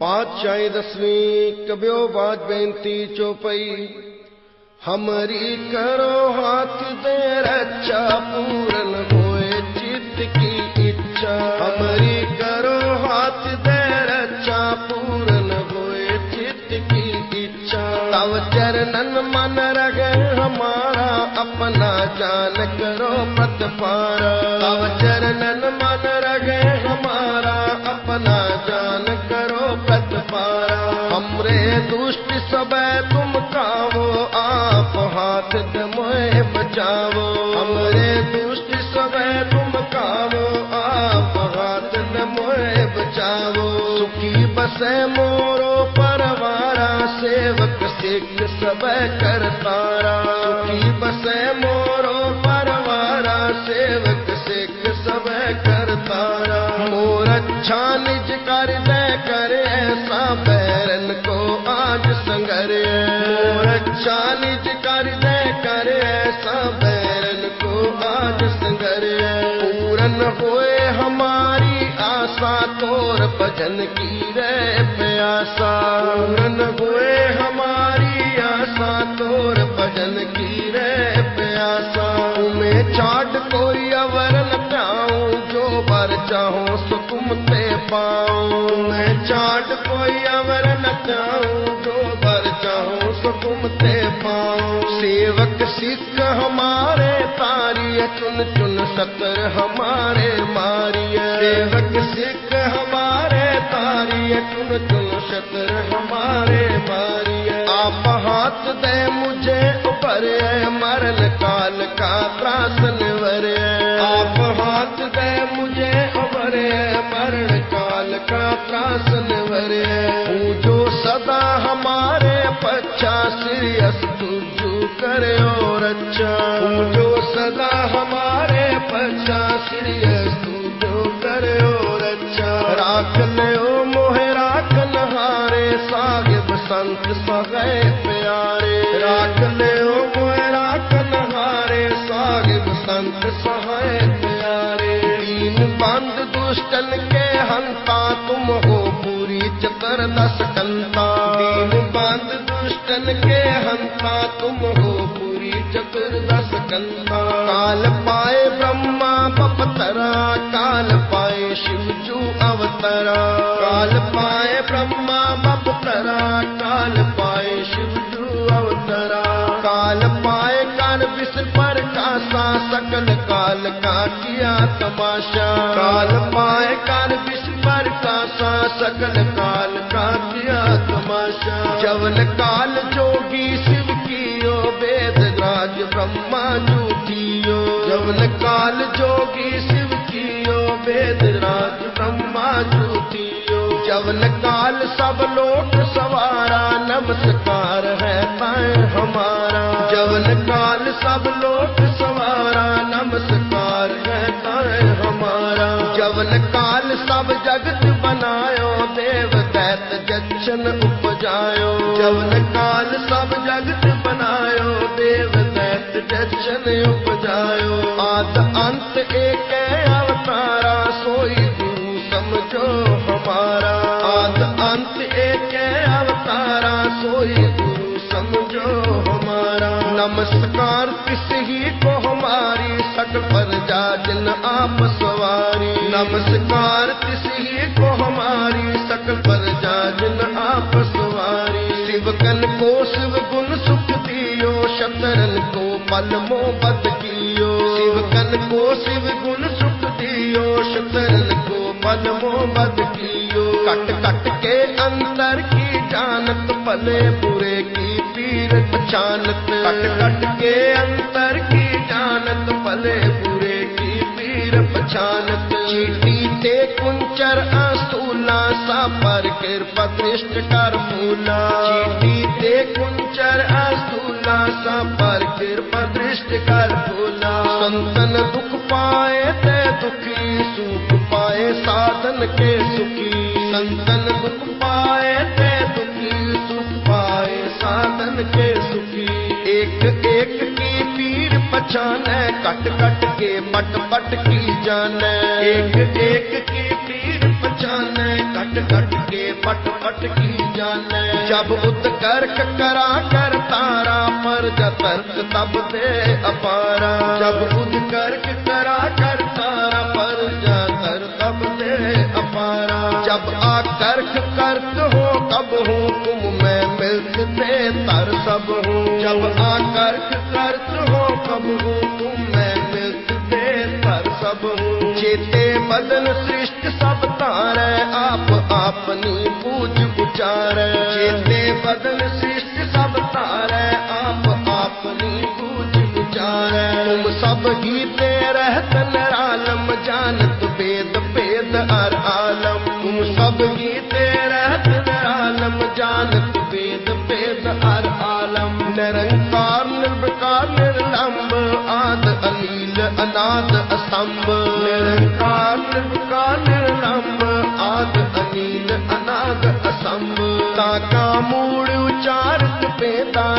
پانچائیں دسویں کبیو باج بینتی چوپئی ہماری کرو ہاتھ دیر رچا پورن ہوئے چت کی اچھا ہمری کرو ہاتھ دیر رچا پورن ہوئے چت کی اچھا تب چرنن من رگ ہمارا اپنا جان کرو پت پارا جاؤ۔ ہمارے دوست سب تم کاو آپ ہاتھ نہ موئے سکی بس مورو پروارا، سیوک سکھ سب کر تارا سکی بس مورو پروارا، سیوک سکھ سب کر تارا مور اچھا نج کر دے کرے ایسا پیرن کو آج سنگرے مور اچھا نج آسا تور بجن کی رے پیاسا پورن ہوئے ہماری آسا تور بجن کی رے پیاسا میں چاٹ کوئی اورن پیاؤں جو بر چاہوں سکم تے پاؤں۔ میں چاٹ کوئی اورن پیاؤں جو بر چاہوں سکم تے پاؤں۔ سیوک سکھ ہمارے تاری چن چن سطر ہمارے ماری۔ دے وک سکھ، ہمارے تاری کن تو شطر ہمارے باری آپ ہاتھ دے مجھے اوپر مرل کال کا تراسل ورے آپ ہاتھ دے مجھے اوپر مرل کال کا تراسل جو صدا ہمارے پچا سریس تجو کرے اور اچھا۔ جو صدا ہمارے پچاس ریس ਕਰਿਓ ਰੱਛਾ। ਰਾਖ ਲਿਓ ਮੋਹਰਾ ਕਨਹਾਰੇ ਸਾਹਿਬ ਸੰਤ ਸਗੈ ਪਿਆਰੇ। ਰਾਖ ਲਿਓ ਮੋਹਰਾ ਪਿਆਰੇ। ਬੰਦ ਦੁਸ਼ਟਨ ਕੇ ਹੰਤਾ, ਤੁਮ ਹੋ ਪੂਰੀ ਚਤਰ ਦਸ ਬੰਦ ਦੁਸ਼ਟਨ ਕੇ ਹੰਤਾ, ਤੁਮ ਹੋ ਪੂਰੀ ਚਤਰ ਦਸ ਕੰਤਾ। ਕਾਲ ਪਾਏ ਬ੍ਰਹਮਾ ਕਾਲ ಶಿವಜು ಅವತರ ಕಾಲ ಪಾಯ ಬ್ರಹ್ಮ ಮಪತರ ಕಾಲ ಪಾಯ ಶಿವಜು ಅವತರ ಕಾಲ ಪಾಯ ಕಾಲ ವಿಶ್ವ پر کاسا سکل کال کا کیا تماشا کال پائے کال وشو پر کاسا سکل کال کا کیا تماشا جول کال جو سب لوٹ سوارا، نمسکار ہے پائے ہمارا۔ جبل کال سب لوٹ سوارا، نمسکار ہے پائے ہمارا۔ جبل کال سب جگت بنایا دیو دیت جچن اپجایا جبل کال سب جگت بنایا دیو دیت جچن اپجایا آت انت ایک اوتارا، سوئی دوں سمجھو ہمارا۔ ਅੰਤ ਏਕ ਅਵਤਾਰਾ, ਸੋਈ ਗੁਰੂ ਸਮਝੋ ਹਮਾਰਾ। ਨਮਸਕਾਰ ਤਿਸ ਹੀ ਕੋ ਹਮਾਰੀ, ਸਕਲ ਪਰਜਾ ਜਿਨ ਆਪ ਸਵਾਰੀ। ਨਮਸਕਾਰ ਤਿਸ ਹੀ ਕੋ ਹਮਾਰੀ, ਸਕਲ ਪਰਜਾ ਜਿਨ ਆਪ ਸਵਾਰੀ। ਸਿਵਕਨ ਕੋ ਸਿਵ ਗੁਣ ਸੁਖ ਦਿਓ ਸ਼ਤਰਨ ਕੋ ਪਲ ਮੋ ਬਦ ਕੀਓ ਸਿਵਕਨ ਕੋ ਸਿਵ ਗੁਣ ਸੁਖ ਦਿਓ ਸ਼ਤਰਨ ਕੋ ਪਲ ਮੋ ਬਦ ਕੀਓ। کٹ کٹ کے اندر کی جانت پلے برے کی پیر پچانت کٹ کٹ کے اندر کی جانت پلے برے کی پیر پچانت چیٹی تے کنچر آستولا سا پر کرپا درشت کر مولا چیٹی تے کنچر آستولا سا پر کرپا درشت کر مولا سنتن دکھ پائے تے دکھی سوکھ پائے سادن کے ਸੰਤਨ ਗੁਰ ਪਾਏ ਤੇ ਦੁਖੀ ਸੁਖ ਪਾਏ, ਸਾਧਨ ਕੇ ਸੁਖੀ। ਇੱਕ ਇੱਕ ਕੀ ਪੀੜ ਪਛਾਨੈ ਕਟ ਕਟ ਕੇ ਮਟ ਮਟ ਕੀ ਜਾਣੈ ਇੱਕ ਇੱਕ ਕੀ ਪੀੜ ਪਛਾਨੈ ਕਟ ਕਟ ਕੇ ਮਟ ਮਟ ਕੀ ਜਾਣੈ ਜਬ ਉਤ ਕਰਕ ਕਰਾ ਕਰ ਤਾਰਾ ਪਰ ਜਤਰਕ ਤਬ ਤੇ ਅਪਾਰਾ। ਜਬ ਉਤ ਕਰਕ ਕਰਾ ਕਰ ਅਪਾਰਾ ਜਬ ਆਕਰਖ ਕਰਤ ਹੋ ਕਬ ਹੂੰ ਤੁਮ ਮੈਂ ਮਿਲਤ ਤੇ ਤਰ ਸਭ ਹੂੰ ਜਬ ਆਕਰਖ ਕਰਤ ਹੋ ਕਬ ਹੂੰ ਤੁਮ ਮੈਂ ਮਿਲਤ ਤੇ ਤਰ ਸਭ ਹੂੰ ਚੇਤੇ ਮਦਨ ਸ੍ਰਿਸ਼ਟ ਸਭ ਧਾਰੈ ਆਪ ਆਪਨੀ ਪੂਜ ਉਚਾਰੈ ਚੇਤੇ ਬਦਨ ਸ੍ਰਿਸ਼ਟ ਸਭ ਧਾਰੈ ਆਪ ਆਪਨੀ ਪੂਜ ਉਚਾਰੈ ਤੁਮ ਸਭ ਹੀ ਤੇ ਰਹਿਤ ਅਨਾਦ ਅਸੰਭ। ਨਿਰੰਕਾਰ ਨਿਰਵਕਾਰ ਨਿਰਲੰਬ ਆਦ ਅਨੀਲ ਅਨਾਦ ਅਸੰਭ। ਤਾ ਕਾ ਮੂੜ ਉਚਾਰਤ ਪੇਦਾ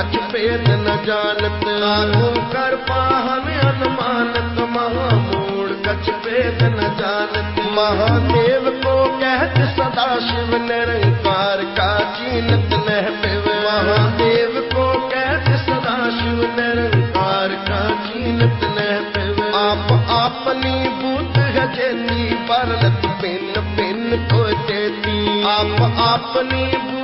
ਮੂੜ ਕਛ ਭੇਦ ਨ ਜਾਣਤ ਤਾ ਕੋ ਕਰ ਪਾਹਨ ਅਨਮਾਨਤ ਮਹਾ ਮੂੜ ਕਛ ਭੇਦ ਨ ਜਾਣਤ ਮਹਾਦੇਵ ਕੋ ਕਹਿਤ ਸਦਾ ਸ਼ਿਵ ਨਿਰੰਕਾਰ ਕਾ ਚੀਨਤ ਨਹਿ ਪਿਵ ਮਹਾਦੇਵ ਕੋ ਕਹਿਤ ਸਦਾ ਸ਼ਿਵ ਨਿਰੰਕਾਰ ਕਾ ਚੀਨਤ ਨਹਿ ਪਿਵ ਆਪ ਆਪਨੀ ਬੁੱਧ ਗਜਨੀ ਪਰਲਤ ਪਿੰਨ ਪਿੰਨ ਕੋ ਚੇਤੀ ਆਪ ਆਪਨੀ ਬੁੱਧ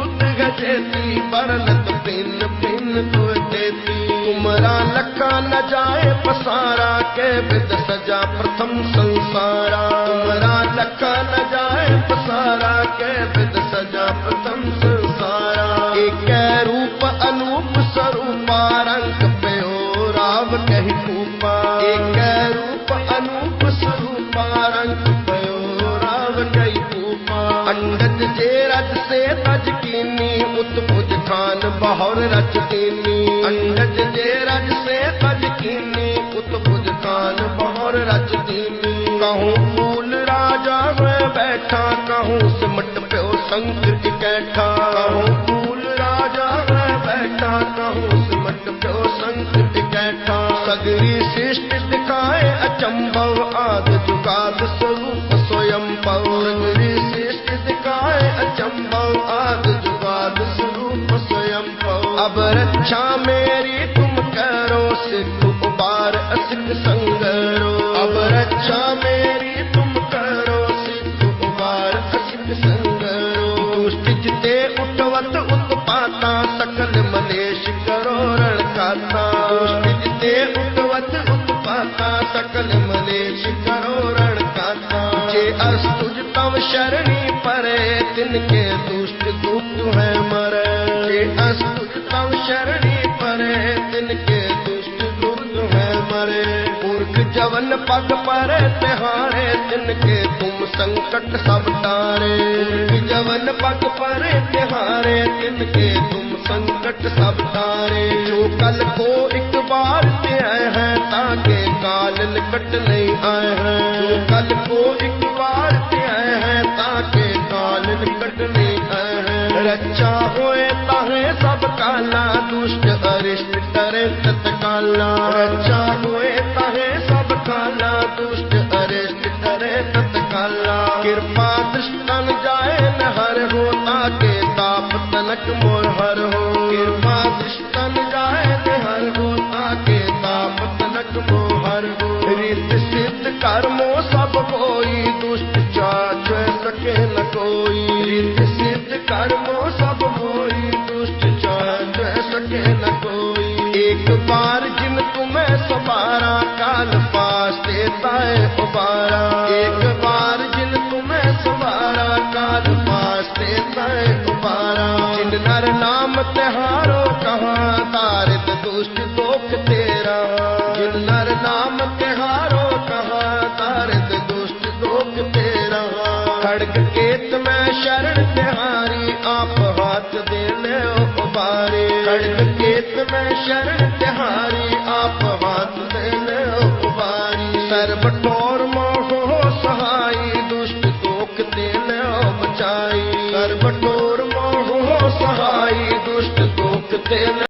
کا نہ جائے پسارا کے بد سجا پرتم سنسارا۔ عمرہ لکا نہ جائے پسارا کے بد سجا پرتم سنسارا۔ ایک روپ انوپ سروپا رنگ پہ ہو رام کہیں پھوپا۔ ایک روپ انوپ سروپا رنگ پہ ہو رام کہیں پھوپا۔ انڈت جے رج سے تج کینی مت مجھ خان بہور رچتے ਪਵ ਅਬ ਰੱਛਾ ਮੇਰੀ ਤੁਮ ਕਰੋ ਸਿੱਖ ਉਬਾਰ ਅਸਿੱਖ ਸੰਗਰੋ ਅਬ ਰੱਛਾ ਮੇਰੀ ਤੁਮ ਕਰੋ ਸਿੱਖ ਉਬਾਰ ਅਸਿੱਖ ਸੰਗਰੋ ਦੁਸ਼ਟ ਜਿਤੇ ਉਠਵਤ ਉਤਪਾਤਾ ਸਕਲ ਮਲੇਸ਼ ਕਰੋ ਰਣ ਕਾਤਾ ਦੁਸ਼ਟ ਜਿਤੇ ਉਠਵਤ ਉਤਪਾਤਾ ਸਕਲ ਮਲੇਸ਼ ਕਰੋ ਰਣ ਕਾਤਾ ਜੇ ਅਸ ਤੁਜ ਤਵ ਸ਼ਰਣੀ ਪਰੇ شرنی پرے، دن کے دشت گرد ہے مرے۔ مورک جون پگ پرے تہارے دن کے تم سنکٹ سب تارے۔ جون پگ پرے تہارے دن کے تم سنکٹ سب تارے۔ جو کل کو ایک بار سے آئے ہیں، تاکہ کالن کٹ نہیں آئے ہیں۔ جو کل کو ایک بار سے آئے ہیں، تاکہ کالن کٹ نہیں آئے ہیں۔ رچا ہوئے کالا رچا سب کالا دشٹ کرے تت کرپا دشتن جائے نہر ہوتا تاپ تنک ਤਾਏ ਇੱਕ ਵਾਰ ਜਿਨ ਤੁਮੈ ਸਵਾਰਾ, ਕਾਲ ਪਾਸ ਤੇ ਤਾਏ ਉਬਾਰਾ ਜਿਨ ਨਰ ਨਾਮ ਤਿਹਾਰੋ ਕਹਾ, ਤਾਰਿਤ ਦੁਸ਼ਟ ਦੋਖ ਤੇਰਾ। ਜਿਨ ਨਰ ਨਾਮ ਤਿਹਾਰੋ ਕਹਾ, ਤਾਰਿਤ ਦੁਸ਼ਟ ਦੋਖ ਤੇਰਾ। ਖੜਗ ਕੇਤ ਮੈਂ ਸ਼ਰਨ ਤਿਹਾਰੀ, ਆਪ ਹੱਥ ਦੇ ਲਿਓ ਉਬਾਰੇ। ਖੜਗ ਕੇਤ ਮੈਂ ਸ਼ਰਨ ਤਿਹਾਰੀ